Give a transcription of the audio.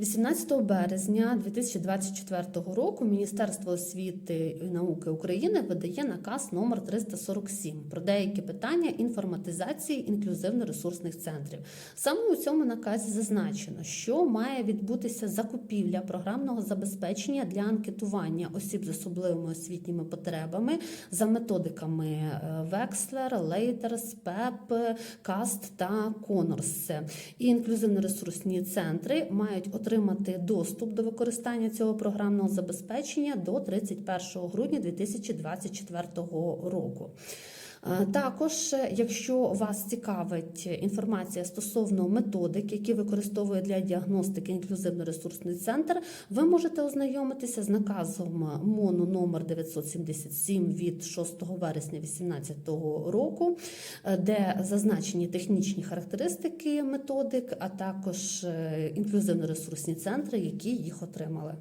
18 березня 2024 року Міністерство освіти і науки України видає наказ номер 347 про деякі питання інформатизації інклюзивно-ресурсних центрів. Саме у цьому наказі зазначено, що має відбутися закупівля програмного забезпечення для анкетування осіб з особливими освітніми потребами за методиками Векслер, Лейтер, СПЕП, КАСТ та Конорс. І інклюзивно-ресурсні центри мають отримати доступ до використання цього програмного забезпечення до 31 грудня 2024 року. Е, Також, е, якщо вас цікавить інформація стосовно методик, які використовує для діагностики інклюзивно-ресурсний центр, ви можете ознайомитися з наказом МОНу номер 977 від 6 вересня 2018 року, е, де зазначені технічні характеристики методик, а також інклюзивно-ресурсні центри, які їх отримали.